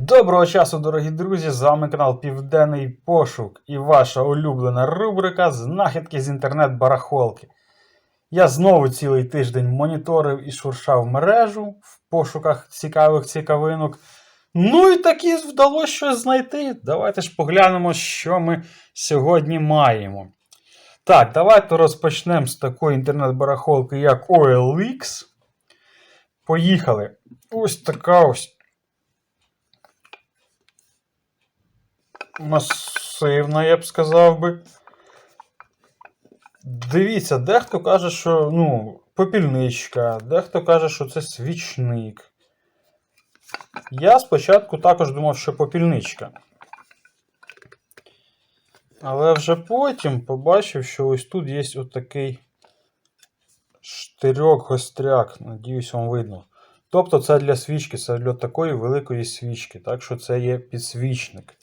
Доброго часу, дорогі друзі! З вами канал Південний Пошук і ваша улюблена рубрика Знахідки з інтернет-барахолки. Я знову цілий тиждень моніторив і шуршав мережу в пошуках цікавих цікавинок. Ну і таки вдалося щось знайти. Давайте ж поглянемо, що ми сьогодні маємо. Так, давайте розпочнемо з такої інтернет-барахолки, як OLX. Поїхали. Ось така ось. масивна, я б сказав би. Дивіться, дехто каже, що ну, попільничка, дехто каже, що це свічник. Я спочатку також думав, що попільничка. Але вже потім побачив, що ось тут є отакий штирьок-гостряк. Надіюсь, вам видно. Тобто це для свічки, це для такої великої свічки. Так що це є підсвічник.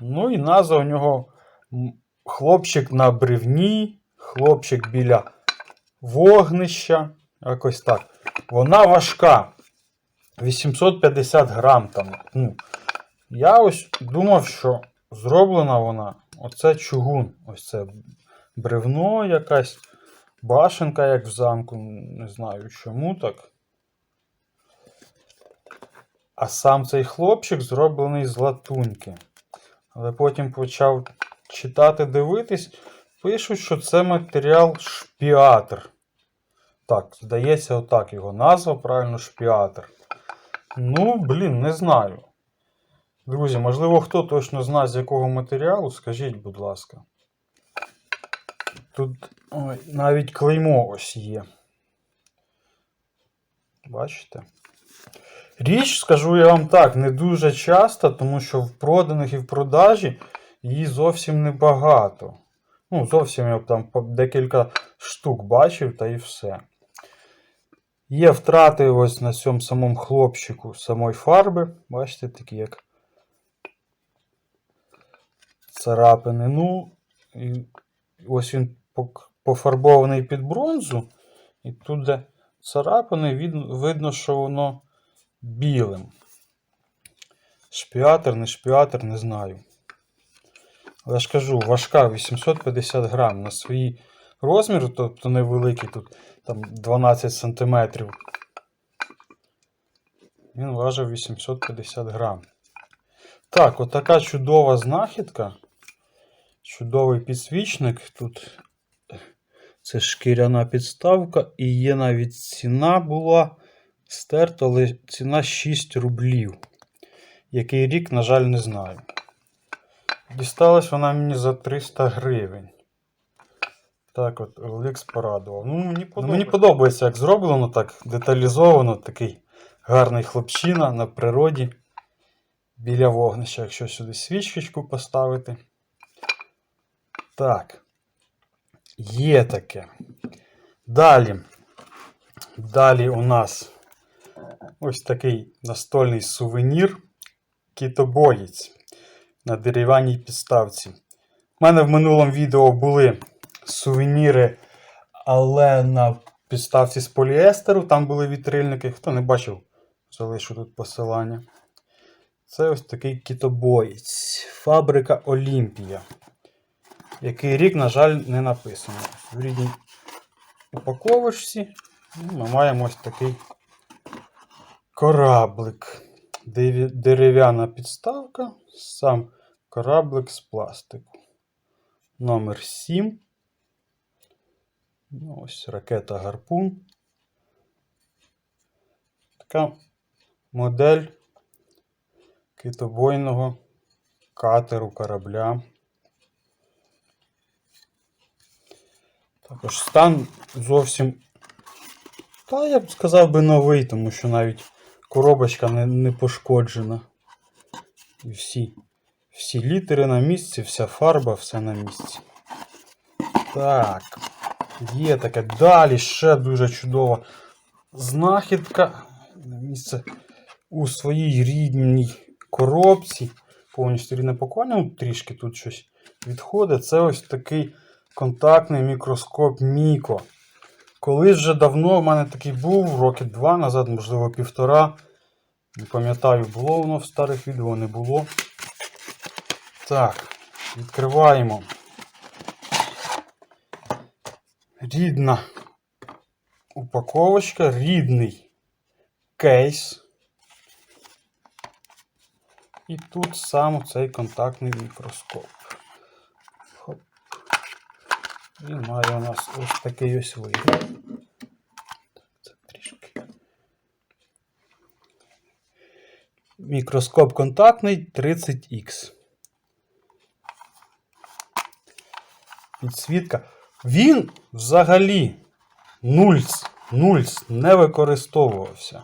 Ну і назва у нього хлопчик на бревні, хлопчик біля вогнища. Якось так. Вона важка. 850 грам там. Ну, я ось думав, що зроблена вона. Оце чугун. Ось це бревно якась. Башенка, як в замку. Не знаю чому так. А сам цей хлопчик зроблений з латуньки. Але потім почав читати, дивитись, пишуть, що це матеріал шпіатр. Так, здається, отак його назва, правильно, шпіатр. Ну, блін, не знаю. Друзі, можливо, хто точно знає, з якого матеріалу, скажіть, будь ласка. Тут ой, навіть клеймо ось є. Бачите? Річ, скажу я вам так, не дуже часто, тому що в проданих і в продажі її зовсім небагато. Ну, зовсім я б там декілька штук бачив та і все. Є втрати ось на цьому самому хлопчику самої фарби. Бачите, такі як царапини. Ну, і ось він пофарбований під бронзу. І тут, де царапини, видно, що воно білим. Шпіатер, не шпіатер, не знаю. Але ж кажу, важка 850 грам на свій розмір, тобто невеликий, тут там 12 сантиметрів. Він важив 850 грам. Так, отака чудова знахідка. Чудовий підсвічник. Тут це шкіряна підставка, і є навіть ціна була стерта, але ціна 6 рублів. Який рік, на жаль, не знаю. Дісталась вона мені за 300 гривень. Так от, OLX порадував. Ну, мені подобається. мені подобається, як зроблено, так деталізовано, такий гарний хлопчина на природі. Біля вогнища, якщо сюди свічечку поставити. Так. Є таке. Далі. Далі у нас ось такий настольний сувенір кітобоєць на дерев'яній підставці. У мене в минулому відео були сувеніри, але на підставці з поліестеру. Там були вітрильники. Хто не бачив, залишу тут посилання. Це ось такий кітобоєць. Фабрика Олімпія. Який рік, на жаль, не написано. В рідній упаковочці ну, ми маємо ось такий кораблик. Дерев'яна підставка, сам кораблик з пластику. Номер 7. Ну, ось ракета Гарпун. Така модель китобойного катеру корабля. Також стан зовсім, та я б сказав би новий, тому що навіть коробочка не, не пошкоджена. І всі, всі літери на місці, вся фарба, все на місці. Так, є таке. Далі ще дуже чудова знахідка. На місце у своїй рідній коробці. Повністю рідне пакування, трішки тут щось відходить. Це ось такий контактний мікроскоп Міко. Колись вже давно в мене такий був, роки два назад, можливо, півтора. Не пам'ятаю, було воно в старих відео, не було. Так, відкриваємо. Рідна упаковочка, рідний кейс. І тут сам цей контактний мікроскоп. Хоп. Він має у нас ось такий ось вигляд. Це трішки. Мікроскоп контактний 30X. Підсвітка. Він взагалі нульц, нульц не використовувався.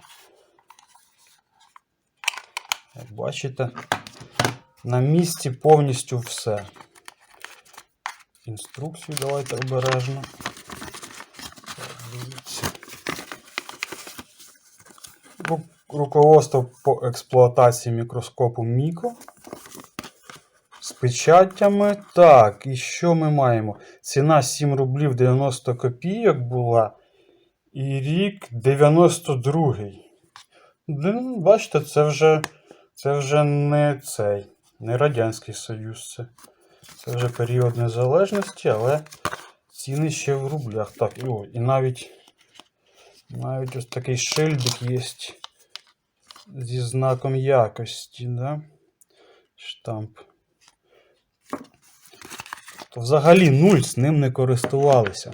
Як бачите, на місці повністю все. Інструкцію давайте обережно. Руководство по експлуатації мікроскопу Міко. З печаттями. Так, і що ми маємо? Ціна 7 рублів 90 копійок була. І рік 92-й. Ну, Бачите, це вже, це вже не цей, не Радянський Союз. Це, це вже період незалежності, але ціни ще в рублях. Так, і, о, і навіть, навіть ось такий шильдик є зі знаком якості, да? Штамп. То взагалі нуль з ним не користувалися.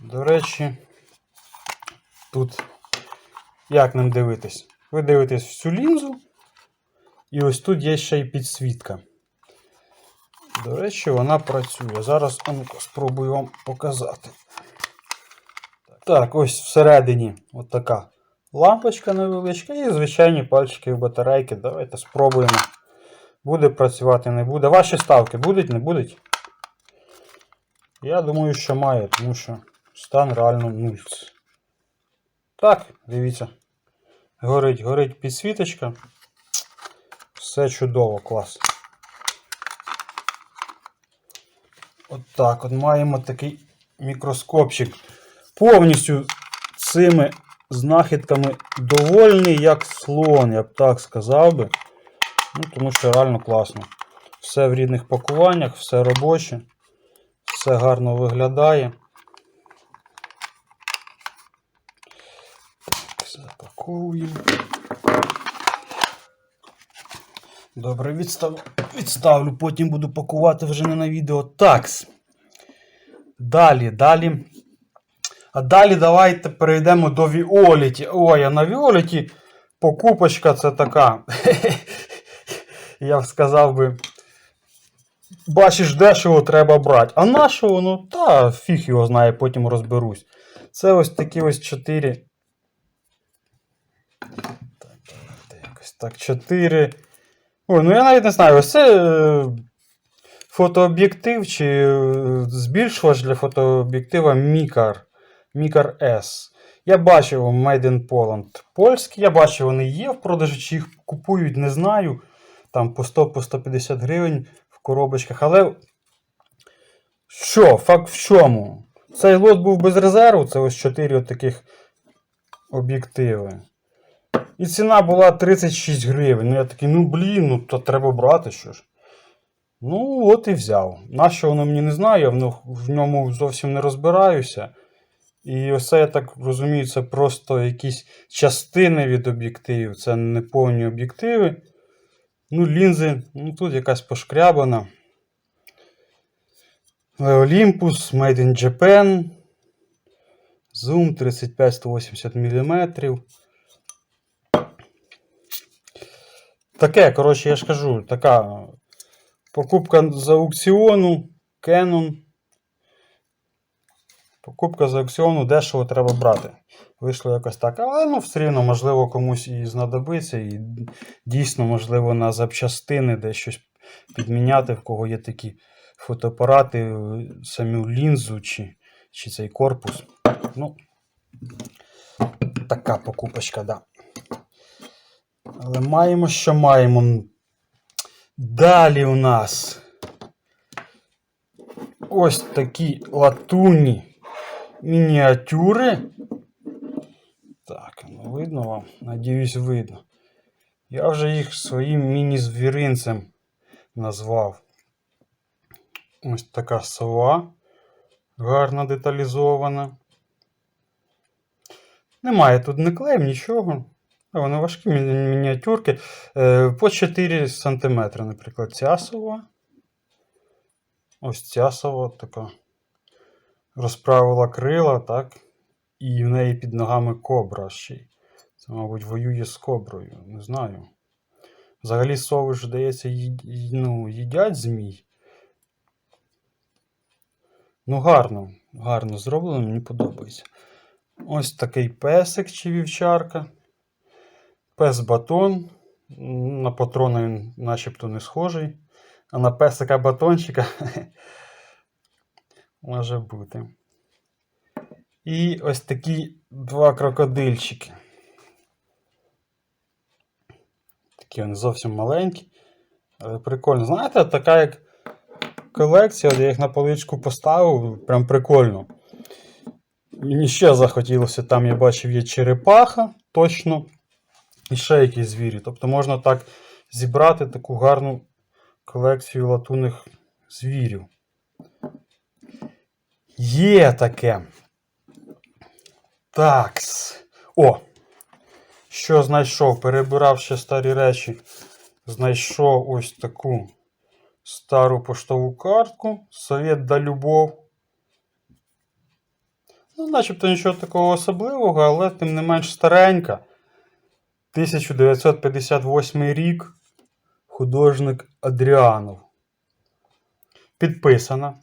До речі, тут як ним дивитись? Ви дивитесь всю лінзу, і ось тут є ще й підсвітка. До речі, вона працює. Зараз спробую вам показати. Так, ось всередині от така лампочка невеличка і звичайні пальчики в батарейки. Давайте спробуємо. Буде працювати, не буде. Ваші ставки будуть, не будуть? Я думаю, що має, тому що стан реально нульц. Так, дивіться. Горить, горить підсвіточка. Все чудово, клас. От так, от маємо такий мікроскопчик. Повністю цими знахідками довольний, як слон, я б так сказав би. Ну, тому що реально класно. Все в рідних пакуваннях, все робоче, все гарно виглядає. Так, запаковуємо. Добре, відстав... відставлю, потім буду пакувати вже не на відео. Такс. Далі, далі. А далі давайте перейдемо до Віоліті. Ой, а на Віоліті покупочка це така. Я б сказав би. Бачиш, дешево треба брати. А на що воно? Та фіг його знає, потім розберусь. Це ось такі ось чотири. Так, давайте якось так, чотири. Ой, ну я навіть не знаю, це е, фотооб'єктив чи е, збільшувач для фотооб'єктива Mikar. Mikar S. Я бачив Made in Poland польські. Я бачив, вони є в продажі, чи їх купують, не знаю. Там по 100-150 гривень в коробочках. Але що, факт в чому? Цей лот був без резерву, це ось 4 от таких об'єктиви. І ціна була 36 гривень. Ну я такий, ну блін, ну то треба брати що ж. Ну, от і взяв. Нащо воно мені не знаю, я в ньому зовсім не розбираюся. І ось я так розумію, це просто якісь частини від об'єктивів, це не повні об'єктиви. Ну, лінзи, ну тут якась пошкрябана. Olympus, Made in Japan. Zoom 35-180 мм. Таке, коротше, я ж кажу, така покупка з аукціону, Canon. Покупка з аукціону дешево треба брати. Вийшло якось так. Але ну, все рівно, можливо, комусь і знадобиться. І дійсно, можливо, на запчастини десь щось підміняти, в кого є такі фотоапарати, саму лінзу чи, чи цей корпус. Ну, така покупочка, да. Але маємо, що маємо. Далі у нас ось такі латунні мініатюри. Так, ну видно вам? Надіюсь, видно. Я вже їх своїм міні-звіринцем назвав. Ось така сова. Гарно деталізована. Немає тут не клеїв, нічого. Вони важкі мі- мініатюрки. По 4 см, наприклад, ця сова. Ось ця сова така. Розправила крила, так? І в неї під ногами кобра ще. Це, мабуть, воює з коброю. Не знаю. Взагалі сови ж, здається, їд- ну, їдять змій. Ну, гарно, гарно зроблено, мені подобається. Ось такий песик чи вівчарка. Пес батон. На патрона він начебто не схожий. А на песика батончика може бути. І ось такі два крокодильчики. Такі вони зовсім маленькі. Але прикольно. Знаєте, така як колекція, я їх на поличку поставив, прям прикольно. Мені ще захотілося, там я бачив є черепаха, точно. І ще якісь звірі. Тобто можна так зібрати таку гарну колекцію латунних звірів. Є таке. Такс. О! Що знайшов? Перебирав ще старі речі. Знайшов ось таку стару поштову картку. Совет да любов. Ну, начебто нічого такого особливого, але тим не менш старенька. 1958 рік. Художник Адріанов. Підписана.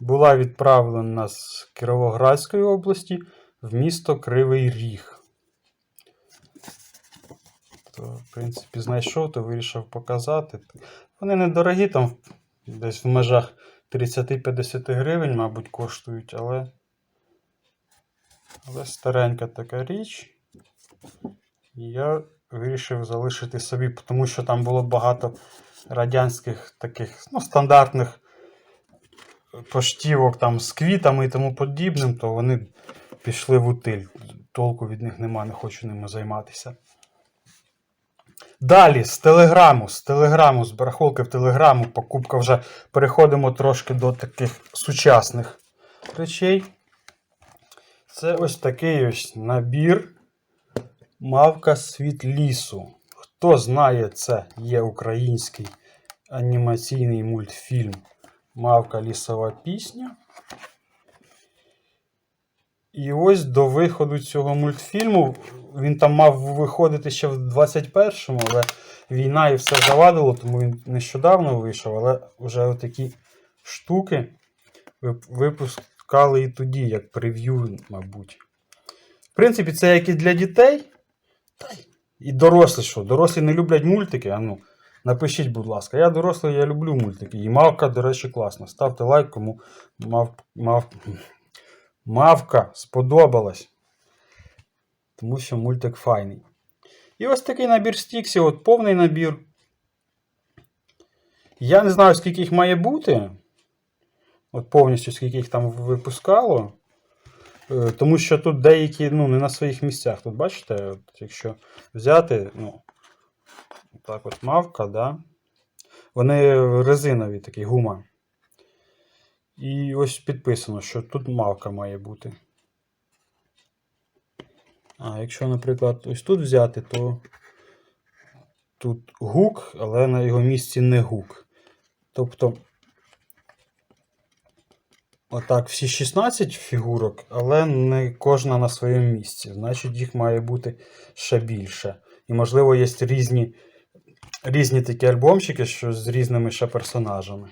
Була відправлена з Кіровоградської області в місто Кривий Ріг. То, в принципі, знайшов, то вирішив показати. Вони недорогі, там десь в межах 30-50 гривень, мабуть, коштують, але. Але старенька така річ. Я вирішив залишити собі, тому що там було багато радянських таких ну, стандартних поштівок там з квітами і тому подібним, то вони пішли в утиль. Толку від них нема, не хочу ними займатися. Далі з телеграму, з телеграму, з барахолки в телеграму, покупка вже переходимо трошки до таких сучасних речей. Це ось такий ось набір Мавка Світ лісу. Хто знає, це є український анімаційний мультфільм Мавка Лісова пісня. І ось до виходу цього мультфільму він там мав виходити ще в 21-му, але війна і все завадило, тому він нещодавно вийшов, але вже такі штуки випускали і тоді, як прев'ю, мабуть. В принципі, це як і для дітей. І дорослі що? Дорослі не люблять мультики. А ну, напишіть, будь ласка. Я дорослий, я люблю мультики. І мавка, до речі, класна. Ставте лайк, кому мав, мав, мавка сподобалась. Тому що мультик файний. І ось такий набір стіксів, от повний набір. Я не знаю, скільки їх має бути. От повністю, скільки їх там випускало. Е, Тому що тут деякі ну, не на своїх місцях. Тут бачите, от, якщо взяти, ну, так от мавка, да? вони резинові такі, гума. І ось підписано, що тут мавка має бути. А якщо, наприклад, ось тут взяти, то тут гук, але на його місці не гук. Тобто, отак, всі 16 фігурок, але не кожна на своєму місці. Значить, їх має бути ще більше. І, можливо, є різні, різні такі альбомчики, що з різними ще персонажами.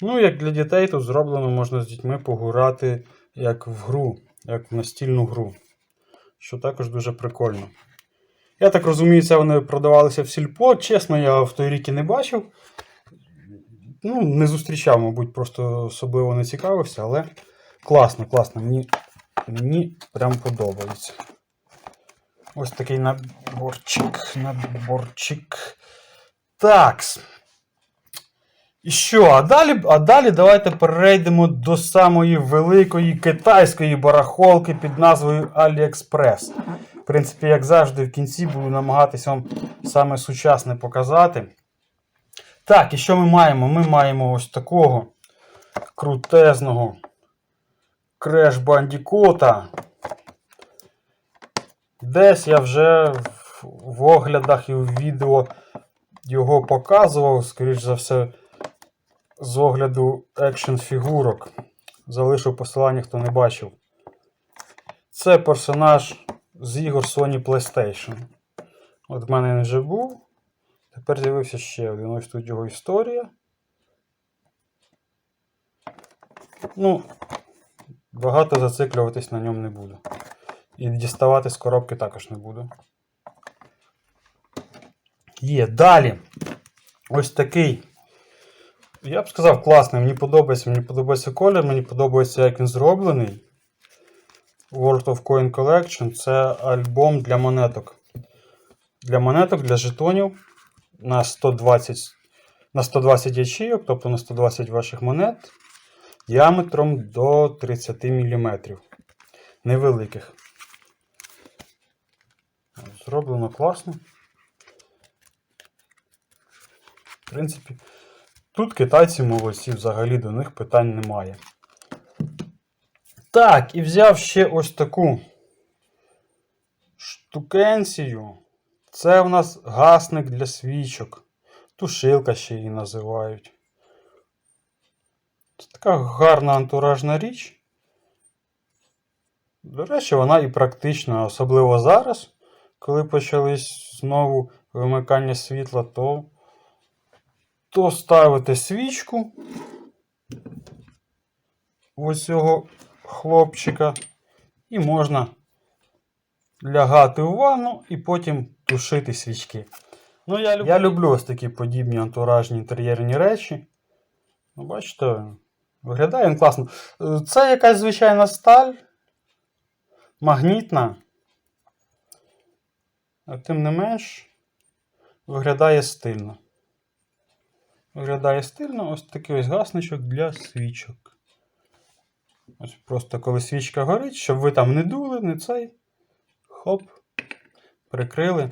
Ну, як для дітей, тут зроблено, можна з дітьми погурати як в гру, як в настільну гру. Що також дуже прикольно. Я так розумію, це вони продавалися в сільпо. Чесно, я в той рік і не бачив. Ну, не зустрічав, мабуть, просто особливо не цікавився, але класно, класно. Мені, мені прям подобається. Ось такий наборчик. Наборчик. Такс. І що? А далі, а далі давайте перейдемо до самої великої китайської барахолки під назвою AliExpress. В принципі, як завжди, в кінці буду намагатися вам саме сучасне показати. Так, і що ми маємо? Ми маємо ось такого крутезного Crash Bandicoot. Десь я вже в, оглядах і в відео його показував, скоріш за все, з огляду екшн фігурок. Залишу посилання, хто не бачив. Це персонаж з ігор Sony PlayStation. От в мене він вже був. Тепер з'явився ще один. Ось тут його історія. Ну, багато зациклюватись на ньому не буду. І діставати з коробки також не буду. Є. Далі. Ось такий. Я б сказав, класний. Мені подобається. Мені подобається колір, мені подобається, як він зроблений. World of Coin Collection це альбом для монеток. Для монеток, для жетонів на 120, на 120 ячейок, тобто на 120 ваших монет, діаметром до 30 мм. Невеликих. Зроблено класно. В принципі, тут китайці молодці, взагалі до них питань немає. Так, і взяв ще ось таку штукенцію. Це в нас гасник для свічок. Тушилка ще її називають. Це така гарна антуражна річ. До речі, вона і практична, особливо зараз, коли почались знову вимикання світла, то, то ставите свічку ось цього хлопчика, і можна лягати у ванну і потім тушити свічки. Ну, я, люблю... я люблю ось такі подібні антуражні інтер'єрні речі. Ну, бачите, виглядає він класно. Це якась звичайна сталь, магнітна. А тим не менш, виглядає стильно. Виглядає стильно ось такий ось гасничок для свічок. Ось просто коли свічка горить, щоб ви там не дули, не цей. Хоп, прикрили.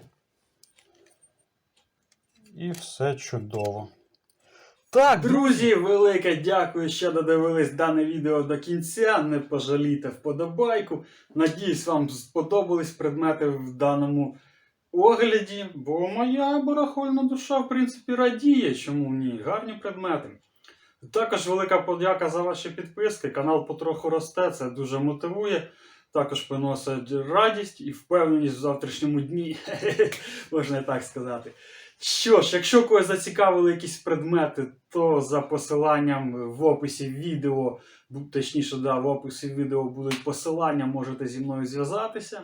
І все чудово. Так, Друзі, велике дякую, що додивились дане відео до кінця. Не пожалійте вподобайку. Надіюсь, вам сподобались предмети в даному огляді, бо моя барахольна душа, в принципі, радіє. Чому ні? Гарні предмети. Також велика подяка за ваші підписки. Канал потроху росте, це дуже мотивує. Також приносить радість і впевненість в завтрашньому дні, можна так сказати. Що ж, якщо когось зацікавили якісь предмети, то за посиланням в описі відео, точніше, да, в описі відео будуть посилання, можете зі мною зв'язатися.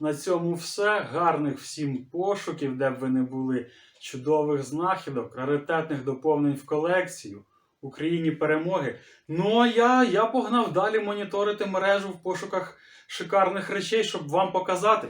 На цьому все. Гарних всім пошуків, де б ви не були, чудових знахідок, раритетних доповнень в колекцію, Україні перемоги. Ну а я, я погнав далі моніторити мережу в пошуках шикарних речей, щоб вам показати.